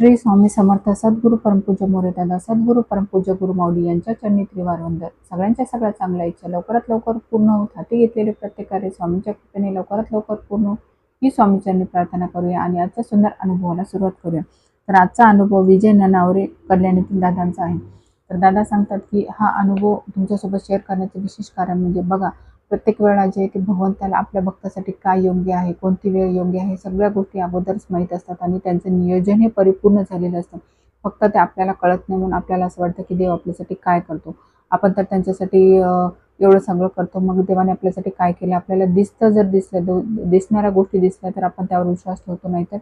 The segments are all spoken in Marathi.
श्री स्वामी समर्थ सद्गुरू परमपूज्य मोरे दादा सद्गुरू परमपूज्य गुरु माऊली यांच्या चरणी त्रिवार वंदन. सगळ्यांच्या सगळ्या चांगल्या इच्छा लवकरात लवकर पूर्ण होत हाती घेतलेले प्रत्येक कार्य स्वामींच्या कृपेने लवकरात लवकर पूर्ण ही स्वामीचरणी प्रार्थना करूया आणि आजच्या सुंदर अनुभवाला सुरुवात करूया. तर आजचा अनुभव विजय ननावरे कल्याणीतील दादांचा आहे. तर दादा सांगतात की हा अनुभव तुमच्यासोबत शेअर करण्याचं विशेष कारण म्हणजे बघा प्रत्येक वेळा जे आहे भगवंताला आपल्या भक्तासाठी काय योग्य आहे कोणती वेळ योग्य आहे सगळ्या गोष्टी अगोदरच माहीत असतात आणि त्यांचं नियोजन हे परिपूर्ण झालेलं असतं. फक्त ते आपल्याला कळत नाही म्हणून आपल्याला असं वाटतं की देव आपल्यासाठी काय करतो. आपण तर त्यांच्यासाठी एवढं सगळं करतो मग देवाने आपल्यासाठी काय केलं? आपल्याला दिसतं जर दिसलं दो- दिसणाऱ्या गोष्टी दिसल्या तर आपण त्यावर विश्वास ठेवतो नाही तर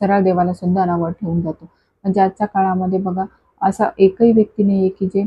सरळ देवाला सुद्धा अनावर ठेवून जातो. म्हणजे आजच्या काळामध्ये बघा असा एकही व्यक्ती नाही आहे की जे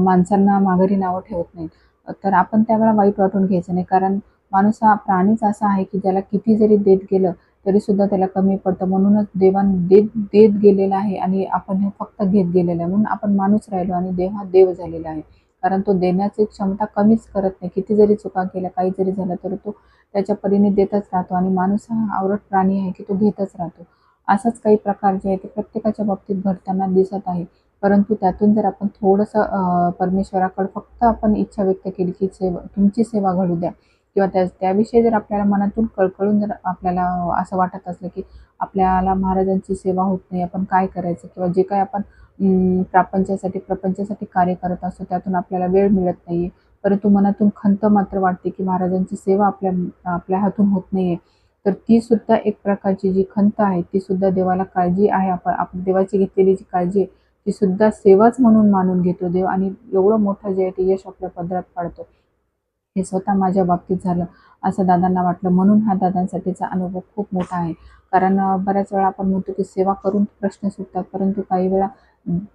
माणसांना माघारी नावं ठेवत नाहीत. तर आपण त्यावेळा वाईट वाटून घ्यायचं नाही. कारण माणूस हा प्राणीच असा आहे की ज्याला किती जरी देत गेलं तरी सुद्धा त्याला कमी पडतं. म्हणूनच देवान देत देत गेलेला आहे आणि आपण हे फक्त घेत गेलेलं आहे. म्हणून आपण माणूस राहिलो आणि देव हा देव झालेला आहे. कारण तो देण्याची क्षमता कमीच करत नाही. किती जरी चुका केल्या काही जरी झालं तरी तो त्याच्या परीने देतच राहतो. आणि माणूस हा आवरट प्राणी आहे की तो घेतच राहतो. असाच काही प्रकार जे आहे ते प्रत्येकाच्या बाबतीत घडताना दिसत आहे. परंतु त्यातून जर आपण थोडंसं परमेश्वराकडे फक्त आपण इच्छा व्यक्त केली की सेवा तुमची सेवा घडू द्या. किंवा त्या त्याविषयी जर आपल्याला मनातून कळकळून जर आपल्याला असं वाटत असलं की आपल्याला महाराजांची सेवा होत नाही आपण काय करायचं? किंवा जे काय आपण प्रापंचासाठी प्रपंचासाठी कार्य करत असतो त्यातून आपल्याला वेळ मिळत नाही आहे परंतु मनातून खंत मात्र वाटते की महाराजांची सेवा आपल्या आपल्या हातून होत नाही आहे तर ती सुद्धा एक प्रकारची जी खंत आहे ती सुद्धा देवाला काळजी आहे. आपण आपण देवाची घेतलेली जी काळजी आहे ती सुद्धा सेवाच म्हणून मानून घेतो देव आणि एवढं मोठं जे आहे ते यश आपल्या पदरात पाडतो. हे स्वतः माझ्या बाबतीत झालं असं दादांना वाटलं. म्हणून हा दादांसाठीचा अनुभव खूप मोठा आहे. कारण बऱ्याच वेळा आपण म्हणतो की सेवा करून प्रश्न सुटतात. परंतु काही वेळा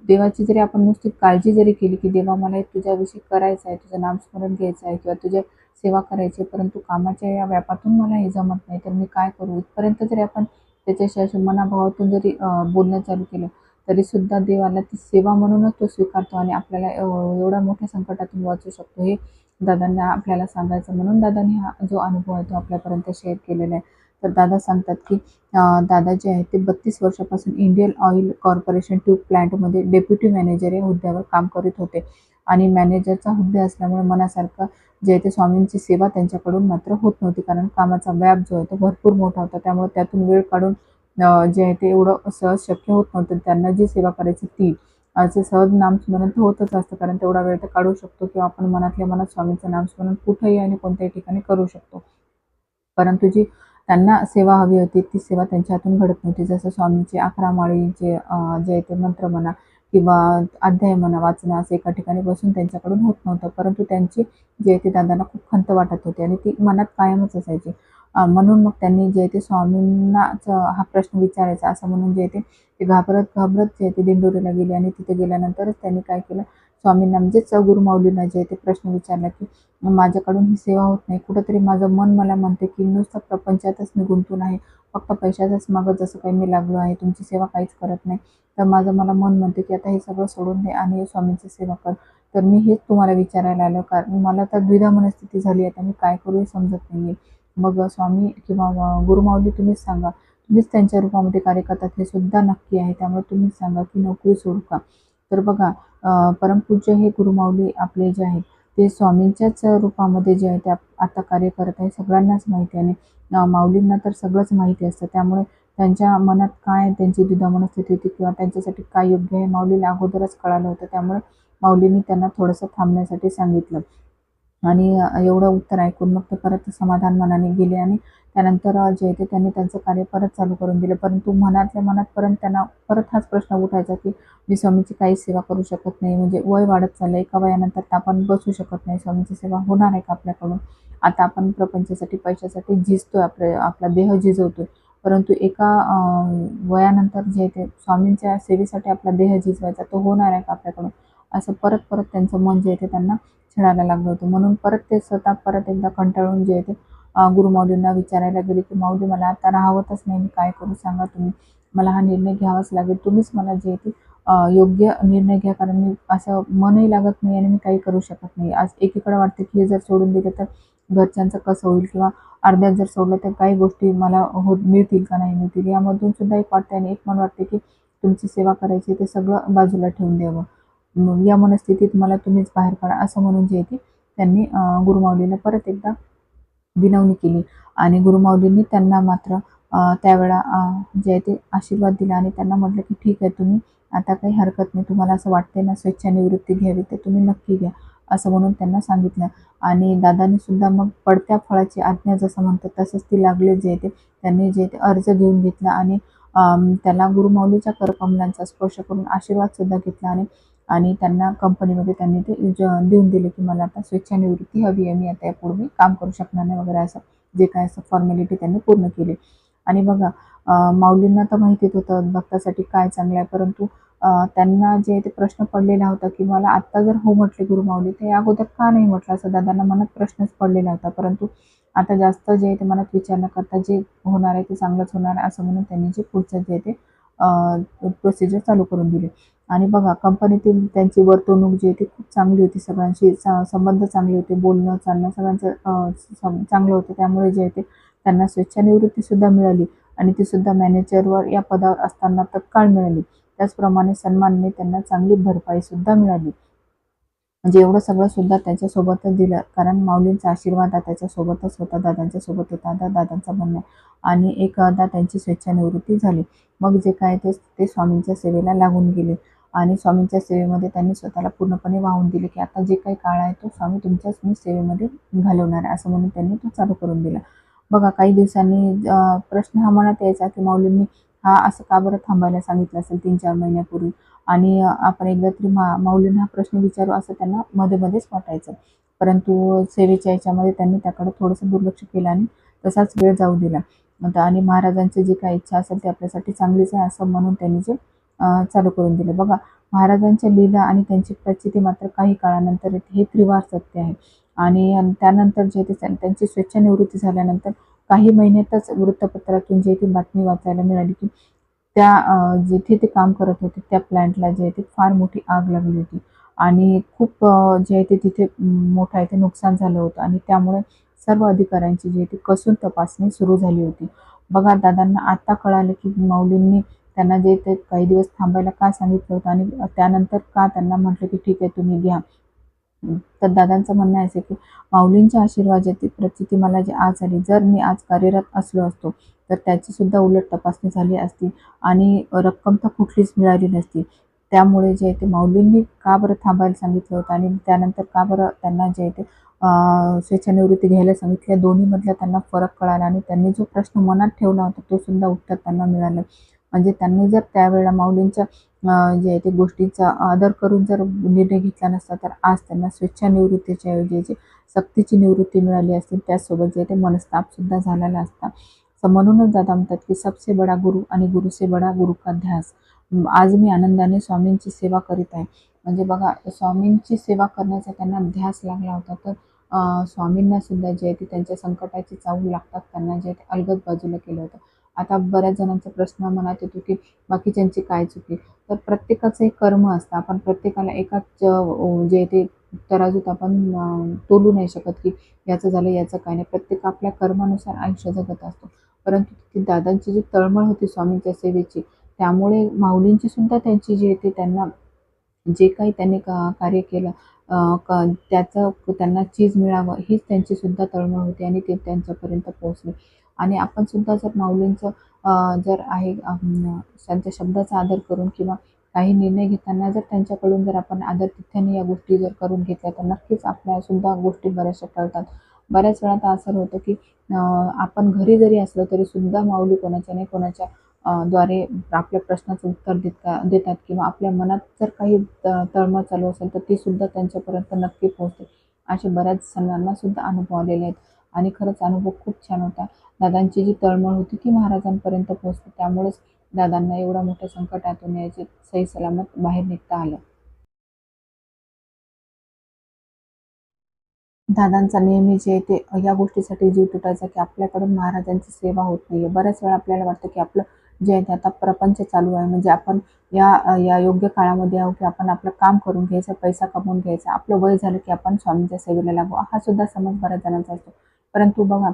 देवाची जरी आपण नुसती काळजी जरी केली की देवा मला हे तुझ्याविषयी करायचं आहे तुझं नामस्मरण घ्यायचं आहे किंवा तुझ्या सेवा करायची परंतु कामाच्या या व्यापातून मला हे जमत नाही. तर मी काय करू? इथपर्यंत जरी आपण त्याच्याशी अशा मनाभावातून जरी बोलणं चालू केलं तरी सुद्धा देवाला ती सेवा म्हणूनच तो स्वीकारतो आणि आपल्याला एव- एवढ्या मोठ्या संकटातून वाचू शकतो. हे दादांना आपल्याला सांगायचं म्हणून दादांनी हा जो अनुभव आहे तो आपल्यापर्यंत शेअर केलेला आहे. तर दादा सांगतात की दादा जे आहेत ते बत्तीस वर्षापासून इंडियन ऑइल कॉर्पोरेशन ट्यूब प्लॅन्टमध्ये डेप्युटी मॅनेजर या हुद्द्यावर काम करीत होते. आणि मॅनेजरचा हुद्दा असल्यामुळे मनासारखं जे आहे ते स्वामींची सेवा त्यांच्याकडून मात्र होत नव्हती कारण कामाचा व्याप जो आहे तो भरपूर मोठा होता. त्यामुळे त्यातून वेळ काढून जे आहे ते एवढं सहज शक्य होत नव्हतं. त्यांना जी सेवा करायची ती असे सहज नामस्मरण तर होतच असतं कारण तेवढा वेळ तर काढू शकतो किंवा आपण मनातल्या मनात स्वामींचं नामस्मरण कुठेही आणि कोणत्याही ठिकाणी करू शकतो. परंतु जी त्यांना सेवा हवी होती ती सेवा त्यांच्या हातून घडत नव्हती. जसं स्वामींचे अकरा जे जे आहे ते मंत्र म्हणा किंवा अध्याय म्हणा वाचणं असं एका ठिकाणी बसून त्यांच्याकडून होत नव्हतं. परंतु त्यांची जे आहे ते दादांना खूप खंत वाटत होती आणि ती मनात कायमच असायची. म्हणून मग त्यांनी जे आहे ते स्वामींनाच हा प्रश्न विचारायचा. असं म्हणून जे आहे ते घाबरत घाबरत जे आहे ते दिंडोरीला गेले आणि तिथे गेल्यानंतरच त्यांनी काय केलं? स्वामींना म्हणजेच गुरुमाऊलींना जे आहे ते प्रश्न विचारला की माझ्याकडून ही सेवा होत नाही. कुठंतरी माझं मन मला म्हणते की नुसतं प्रपंचातच मी गुंतून आहे फक्त पैशाचाच मागं जसं काही मी लागलो आहे तुमची सेवा काहीच करत नाही. तर माझं मला मन म्हणते की आता हे सगळं सोडून दे आणि स्वामींची सेवा कर. तर मी हेच तुम्हाला विचारायला आलो कारण मला तर द्विधा मनस्थिती झाली आता मी काय करू हे समजत नाही आहे मग स्वामी किंवा गुरुमाऊली तुम्हीच सांगा. तुम्हीच त्यांच्या रूपामध्ये कार्य करतात हे सुद्धा नक्की आहे. त्यामुळे तुम्हीच सांगा की नोकरी सोडू का? तर बघा परमपूज्य हे गुरुमाऊली आपले जे आहेत ते स्वामींच्याच रूपामध्ये जे आहे ते आता कार्य करत आहे सगळ्यांनाच माहिती आहे. आणि माऊलींना तर सगळंच माहिती असतं. त्यामुळे त्यांच्या मनात काय त्यांची दुधा मनस्थिती होती किंवा त्यांच्यासाठी काय योग्य आहे माऊलीला अगोदरच कळालं होतं. त्यामुळे माऊलींनी त्यांना थोडंसं थांबण्यासाठी सांगितलं. आणि एवढं उत्तर ऐकून मग ते परत समाधान मनाने गेले आणि त्यानंतर जे आहे ते त्यांनी त्यांचं कार्य परत चालू करून दिलं. परंतु मनातल्या मनात परत त्यांना परत हाच प्रश्न उठायचा की मी स्वामीची काही सेवा करू शकत नाही. म्हणजे वय वाढत चाललं एका वयानंतर तर आपण बसू शकत नाही. स्वामीची सेवा होणार आहे का आपल्याकडून? आता आपण प्रपंचासाठी पैशासाठी झिजतोय आपले आपला देह झिजवतोय. परंतु एका वयानंतर जे ते स्वामींच्या सेवेसाठी आपला देह झिजवायचा तो होणार आहे का आपल्याकडून? असं परत परत त्यांचं मन जे आहे ते त्यांना छेडायला लागलं होतं. म्हणून परत ते स्वतः परत एकदा कंटाळून जे आहे ते गुरुमाऊलींना विचारायला गेले की माऊली मला आता राहावतच नाही. मी काय करू सांगा तुम्ही? मला हा निर्णय घ्यावाच लागेल. तुम्हीच मला जे आहे ते योग्य निर्णय घ्या. कारण मी असं मनही लागत नाही आणि मी काही करू शकत नाही. आज एकीकडे वाटते की हे जर सोडून दिलं तर घरच्यांचं कसं होईल किंवा अर्ध्यात जर सोडलं तर काही गोष्टी मला हो मिळतील का नाही मिळतील? यामधून सुद्धा एक वाटते आणि एक मन वाटते की तुमची सेवा करायची ते सगळं बाजूला ठेवून द्यावं. या मनस्थितीत मला तुम्हीच बाहेर काढा असं म्हणून जे आहे ते त्यांनी गुरुमाऊलीला परत एकदा विनवणी केली. आणि गुरुमाऊलींनी त्यांना मात्र त्यावेळा जे आहे ते आशीर्वाद दिला आणि त्यांना म्हटलं की ठीक आहे तुम्ही आता काही हरकत नाही तुम्हाला असं वाटते ना स्वेच्छानिवृत्ती घ्यावी तर तुम्ही नक्की घ्या असं म्हणून त्यांना सांगितलं. आणि दादांनी सुद्धा मग पडत्या फळाची आज्ञा जसं म्हणतात तसंच ती लागले जे आहे ते त्यांनी जे ते अर्ज घेऊन घेतला. आणि त्याला गुरुमाऊलीच्या करकमलांचा स्पर्श करून आशीर्वाद सुद्धा घेतला. आणि आणि त्यांना कंपनीमध्ये त्यांनी ते ज- देऊन दिले की मला आता स्वेच्छानिवृत्ती हवी आहे मी आता यापुढे काम करू शकणार नाही वगैरे असं जे काय असं फॉर्मॅलिटी त्यांनी पूर्ण केली. आणि बघा माऊलींना तर माहितीच होतं भक्तासाठी काय चांगलं आहे परंतु त्यांना जे ते प्रश्न पडलेला होता की मला आत्ता जर हो म्हटले गुरुमाऊली माऊली ते अगोदर का नाही म्हटलं असं दादांना मनात प्रश्नच पडलेला होता. परंतु आता जास्त जे आहे ते मनात विचार न करता जे होणार आहे ते चांगलंच होणार आहे असं म्हणून त्यांनी जे पुढचं जे आहे ते प्रोसिजर चालू करून दिली. आणि बघा कंपनीतील त्यांची वर्तवणूक जी आहे ती खूप चांगली होती. सगळ्यांशी स- संबंध चांगले होते. बोलणं चालणं सगळ्यांचं सम- चांगलं होतं. त्यामुळे जे आहे ते त्यांना स्वेच्छानिवृत्तीसुद्धा मिळाली आणि ती सुद्धा मॅनेजरवर या पदावर असताना तत्काळ मिळाली. त्याचप्रमाणे सन्मानने त्यांना चांगली भरपाईसुद्धा मिळाली. म्हणजे एवढं सगळं सुद्धा त्याच्यासोबतच दिलं. कारण माऊलींचा आशीर्वाद हा त्याच्यासोबतच होता. दादांच्या सोबत होता. आता दादांचा म्हणणं आहे. आणि एकदा त्यांची स्वेच्छानिवृत्ती झाली. मग जे काय ते ते स्वामींच्या सेवेला लागून गेले. आणि स्वामींच्या सेवेमध्ये त्यांनी स्वतःला पूर्णपणे वाहून दिले की आता जे काही काळ आहे तो स्वामी तुमच्याच मी सेवेमध्ये घालवणार आहे असं म्हणून त्यांनी तो चालू करून दिला. बघा काही दिवसांनी प्रश्न हा मनात यायचा की माऊलींनी हा असं का बरं थांबायला सांगितलं असेल तीन चार महिन्यापूर्वी? आणि आपण एकदा तरी मा माऊलींना हा प्रश्न विचारू असं त्यांना मध्ये मध्येच वाटायचं. परंतु सेवेच्या याच्यामध्ये त्यांनी त्याकडे थोडंसं दुर्लक्ष केलं आणि तसाच वेळ जाऊ दिला. आणि महाराजांची जी काही इच्छा असेल ती आपल्यासाठी चांगलीच आहे असं म्हणून त्यांनी जे चालू करून दिलं. बघा महाराजांच्या लीला आणि त्यांची प्रचिती मात्र काही काळानंतर येते. हे त्रिवार सत्य आहे. आणि त्यानंतर जे ते त्यांची स्वेच्छानिवृत्ती झाल्यानंतर काही महिन्यातच वृत्तपत्रातून जे ती बातमी वाचायला मिळाली की त्या जिथे ते काम करत होते त्या प्लॅन्टला जे आहे ते फार मोठी आग लागली होती. आणि खूप जे आहे ते तिथे मोठं आहे ते नुकसान झालं होतं. आणि त्यामुळे सर्व अधिकाऱ्यांची जी आहे ती कसून तपासणी सुरू झाली होती. बघा दादांना आता कळालं की माऊलींनी त्यांना जे ते काही दिवस थांबायला का सांगितलं होतं आणि त्यानंतर का त्यांना म्हटलं की ठीक आहे तुम्ही घ्या. तर दादांचं म्हणणं आहे असं की माऊलींच्या आशीर्वादाची प्रचिती मला जी आज आली जर मी आज कार्यरत असलो असतो तर त्याची सुद्धा उलट तपासणी झाली असती आणि रक्कम तर कुठलीच मिळाली नसती. त्यामुळे जे आहे ते माऊलींनी का बरं थांबायला सांगितलं होतं आणि त्यानंतर का बरं त्यांना जे आहे ते स्वेच्छानिवृत्ती घ्यायला सांगितलं दोन्हीमधला त्यांना फरक कळाला आणि त्यांनी जो प्रश्न मनात ठेवला होता तो सुद्धा उत्तर त्यांना मिळालं. म्हणजे त्यांनी जर त्यावेळेला माऊलींच्या जे आहे ते गोष्टीचा आदर करून जर निर्णय घेतला नसता तर आज त्यांना स्वेच्छानिवृत्तीच्या ऐवजी जी सक्तीची निवृत्ती मिळाली असती त्याचसोबत जे ते मनस्तापसुद्धा झालेला असता. तर म्हणूनच दादा म्हणतात की सबसे बडा गुरु आणि गुरुसे बडा गुरु का ध्यास? आज मी आनंदाने स्वामींची सेवा करीत आहे. म्हणजे बघा स्वामींची सेवा करण्याचा त्यांना ध्यास लागला होता तर स्वामींना सुद्धा जे आहे ते त्यांच्या संकटाची चाहूल लागतात त्यांना जे आहे ते अलगद बाजूला केलं होतं. आता बऱ्याच जणांचा प्रश्न मनात येतो की बाकीच्यांची काय चुकी? तर प्रत्येकाचं एक कर्म असतं. आपण प्रत्येकाला एकाच जे ते तराजूत आपण तोलू नाही शकत की याचं झालं याचं काय नाही. प्रत्येक आपल्या कर्मानुसार आयुष्य जगत असतो. परंतु ती दादांची जी तळमळ होती स्वामींच्या सेवेची त्यामुळे माऊलींची सुद्धा त्यांची जी आहे ते त्यांना जे काही त्यांनी का कार्य केलं क त्याचं त्यांना चीज मिळावं हीच त्यांची सुद्धा तळमळ होती आणि ते त्यांच्यापर्यंत पोहोचले. आणि आपण सुद्धा जर माऊलींचं जर आहे त्यांच्या शब्दाचा आदर करून किंवा काही निर्णय घेताना जर त्यांच्याकडून जर आपण आदर तिथ्याने या गोष्टी जर करून घेतल्या तर नक्कीच आपल्या सुद्धा गोष्टी बऱ्याचशा कळतात बऱ्याच वेळा तर असं होतं की आपण घरी जरी असलो तरी सुद्धा माऊली कोणाच्या नाही कोणाच्या द्वारे आपल्या प्रश्नाचं उत्तर देत का देतात किंवा आपल्या मनात जर काही तळमळ चालू असेल तर ती सुद्धा त्यांच्यापर्यंत नक्की पोहोचते. असे बऱ्याच सणांना सुद्धा अनुभव आलेले आहेत. आणि खरंच अनुभव खूप छान होता. दादांची जी तळमळ होती ती महाराजांपर्यंत पोहोचली. त्यामुळेच दादांना एवढ्या मोठ्या संकटातून याचे सही सलामत बाहेर निघता आलं. दादांचा नेहमी जे ते या गोष्टीसाठी जीव तुटायचा की आपल्याकडून महाराजांची सेवा होत नाहीये. बऱ्याच वेळा आपल्याला वाटतं की आपलं जे आहे ते आता प्रपंच चालू आहे. म्हणजे आपण या या योग्य काळामध्ये आहो की आपण आपलं काम करून घ्यायचं पैसा कमवून घ्यायचा. आपलं वय झालं की आपण स्वामींच्या सेवेला लागू. हा सुद्धा समज बऱ्याच जणांचा असतो. परंतु बघा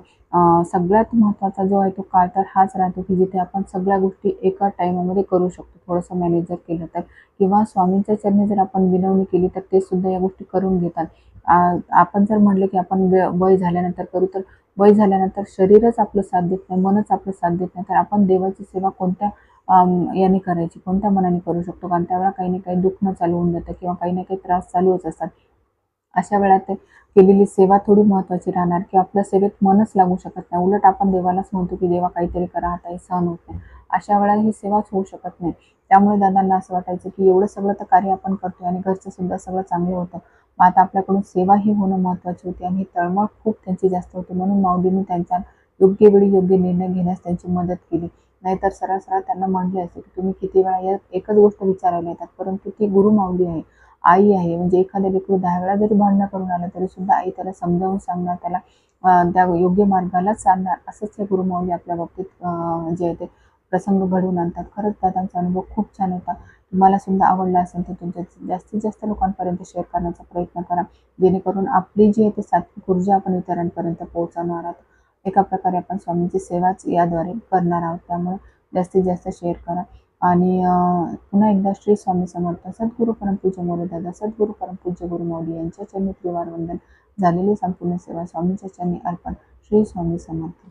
सगळ्यात महत्त्वाचा जो आहे तो काळ तर हाच राहतो की जिथे आपण सगळ्या गोष्टी एका टाईमामध्ये करू शकतो. थोडंसं मॅनेज जर केलं तर किंवा स्वामींच्या चरणी जर आपण विनवणी केली तर ते सुद्धा या गोष्टी करून घेतात. आपण जर म्हणलं की आपण वय झाल्यानंतर करू तर वय झाल्यानंतर शरीरच आपलं साथ देत नाही मनच आपलं साथ देत नाही. तर आपण देवाची सेवा कोणत्या याने करायची? कोणत्या मनाने करू शकतो? कारण त्यावेळेला काही ना काही दुखणं चालू होऊन जातं किंवा काही ना काही त्रास चालूच असतात. अशा वेळात ते केलेली सेवा थोडी महत्त्वाची राहणार की आपल्या सेवेत मनच लागू शकत नाही. उलट आपण देवालाच म्हणतो की देवा काहीतरी करा आता हे सहन होत नाही. अशा वेळा ही सेवाच होऊ शकत नाही. त्यामुळे दादांना असं वाटायचं की एवढं सगळं तर कार्य आपण करतोय आणि घरचं सुद्धा सगळं चांगलं होतं. मग आता आपल्याकडून सेवा ही होणं महत्त्वाची होती आणि ही तळमळ खूप त्यांची जास्त होती. म्हणून माऊलीने त्यांच्या योग्य वेळी योग्य निर्णय घेण्यास त्यांची मदत केली. नाहीतर सरळ सरळ त्यांना म्हणले असते की तुम्ही किती वेळा या एकच गोष्ट विचारायला येतात परंतु ती गुरु माऊली आहे. आई आहे म्हणजे एखाद्या लेकरू दहा वेळा जरी भांडणं करून आलं तरी सुद्धा आई त्याला समजावून सांगणार त्याला त्या योग्य मार्गालाच चालणार असंच हे गुरुमाऊली आपल्या बाबतीत जे आहे ते प्रसंग घडवून आणतात. खरंच दादांचा अनुभव खूप छान होता. तुम्हाला सुद्धा आवडला असेल तर तुमच्या जास्तीत जास्त लोकांपर्यंत शेअर करण्याचा प्रयत्न करा. जेणेकरून आपली जी आहे ते सात्विक ऊर्जा आपण इतरांपर्यंत पोहोचवणार आहोत. एका प्रकारे आपण स्वामींची सेवाच याद्वारे करणार आहोत. त्यामुळे जास्तीत जास्त शेअर करा. आणि पुन्हा एकदा श्री स्वामी समर्थ सद्गुरू परमपूज्य मोरे दादा सद्गुरू परमपूज्य गुरु मौली यांच्या चरणी त्रिवार वंदन. झालेली संपूर्ण सेवा स्वामींच्या चरणी अर्पण. श्री स्वामी समर्थ.